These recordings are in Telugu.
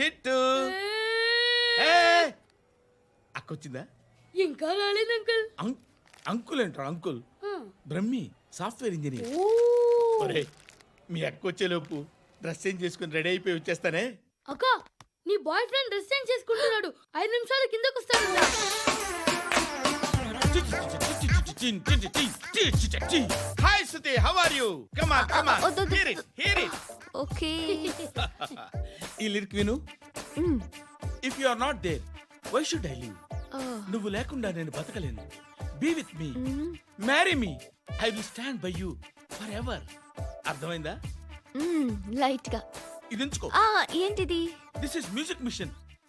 చిట్టు ఏ! అక్కొచ్చిందా? ఇంకా రాలేదు అంకుల్. అంకుల్ అంటారు అంకుల్. Brahmi software engineer. ఒరే మీ అక్క వచ్చేలోపు డ్రెస్ చేంజ్ చేసుకుని రెడీ అయిపోయి వచ్చేస్తానే. అక్క నీ బాయ్ ఫ్రెండ్ డ్రెస్ చేంజ్ చేసుకుంటున్నాడు. ఐదు నిమిషాలు కిందకు వస్తాడు hi Suthi how are you come on come on వద్దు, వద్దు, hear it hear it okay ఈ లిరిక్ విను. If you are not there why should I live నువ్వు లేకుండా నేను బతకలేను. Be with me marry me I will stand by you for ever అర్థమైందా? లైట్గా. ఇది ఉంచుకో. ఆ ఏంటిది? This is music machine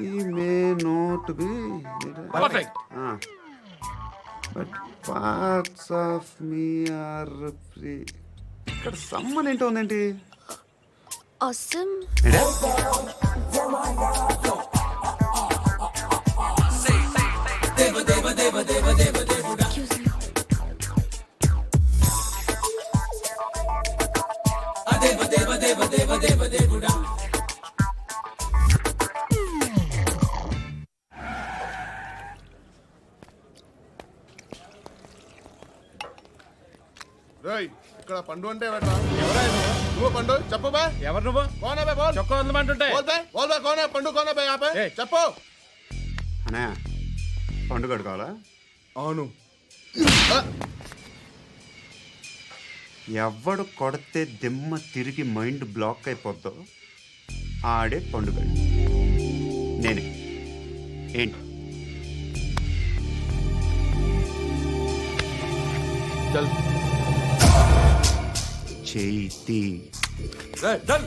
I may not be perfect but parts of me are free ఇక్కడ సమ్మన్ ఏంటో ఉందేంటి? అసమ్ ఏంటే? రేయ్ ఇక్కడ పండు అంటే ఎవరా నువ్వు పండు? చెప్పు బా. ఎవరు నువ్వు? కోనా బే బోల్. చొక్కా ఉందమంటుంటే బోల్ బే బోల్ బే కోనా పండు కోనా బే ఆపే ఏయ్. చెప్పు. అనే పండుగ కావాలా? అవును. ఎవడు కొడితే దిమ్మ తిరిగి మైండ్ బ్లాక్ అయిపోద్దో ఆడే పండుగ నేనే. ఏంటి? చల్. చేతి చల్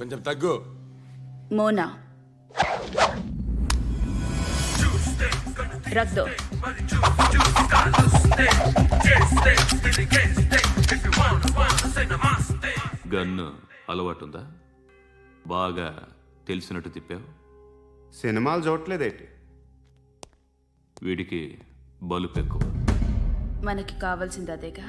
కొంచెం తగ్గు. మోనా. రక్ దో గన్ను అలవాటుందా? బాగా తెలిసినట్టు తిప్పావు? సినిమాలు చూడట్లేదేంటి? వీడికి బలుపు ఎక్కువ. మనకి కావాల్సింది అదేగా.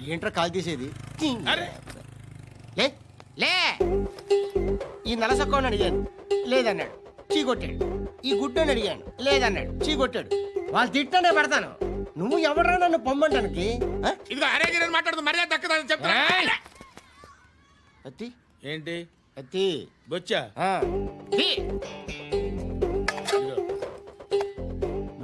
ఏంట్రా కాల్ తీసేది? అరే. లే లే. ఈ నలసక్కని అడిగాను లేదన్నాడు. చీ కొట్టాడు ఈ గుడ్డని అడిగాను లేదన్నాడు. చీ కొట్టాడు వాళ్ళు తిట్టానే పెడతాను. నువ్వు ఎవడరా నన్ను పొమ్మంటానికి? ఆ? ఇదిగో అరే గిరని మాట్లాడుతూ మర్యాద దక్కదని చెప్తా అత్తి. ఏంటి? అత్తి. బొచ్చా? ఆ. తీ.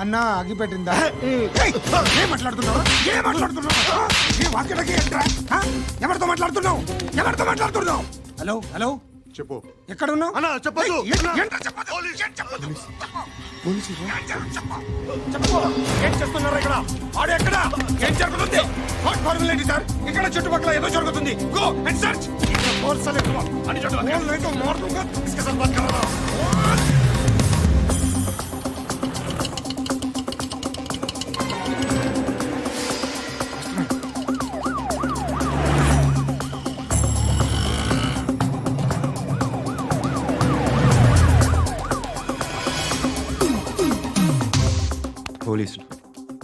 అన్నా అగ్గి పెట్టిందా ఏం మాట్లాడుతున్నావు? ఏం మాట్లాడుతున్నావు? ఏంట్రా? ఎవరితో మాట్లాడుతున్నావు? ఎవరితో మాట్లాడుతున్నావు? Hello hello? చెప్పు. ఎక్కడ ఉన్నావు అన్నా, చెప్పొద్దు. ఏయ్, ఏంట్రా ఏంట్రా చెప్పొద్దు? ఏం చెప్పొద్దు? ఏం చెప్పు? చెప్పు. ఏం చేస్తున్నారు ఇక్కడ? ఆడు ఎక్కడ? ఏం జరుగుతుంది? వాట్ ఫార్మల్ ఏంటి సార్? ఇక్కడ చుట్టుపక్కల ఏదో జరుగుతుంది. Go and search. అని పోలీసులు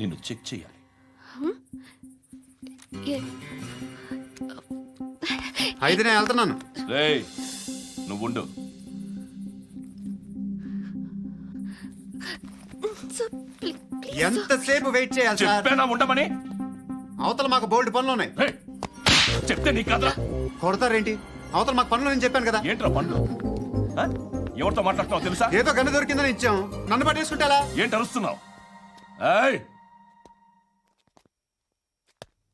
నిన్ను చెక్ చేయాలి. అయితే నేను వెళ్తున్నాను. రేయ్ నువ్వు ఉండు. ఎంతసేపు వెయిట్ చేయాలి సార్? చెప్పేనా ఉండమని? అవతల మాకు బోల్డ్ పనులు ఉన్నాయి రేయ్, చెప్తే నీకు కదరా. కొడతారేంటి? అవతల మాకు పనులు నేను చెప్పాను కదా. ఏంట్రా పండ్లు ఆ? ఎవరితో మాట్లాడుతున్నావు తెలుసా? ఏదో గన్ను దొరికిందని ఇచ్చాం. నన్ను పట్టేసుకుంటారా? ఏంటి అరుస్తున్నావు? ఏయ్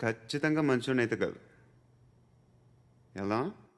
ఖచ్చితంగా మంచోడని అయితే కాదు. ఎలా?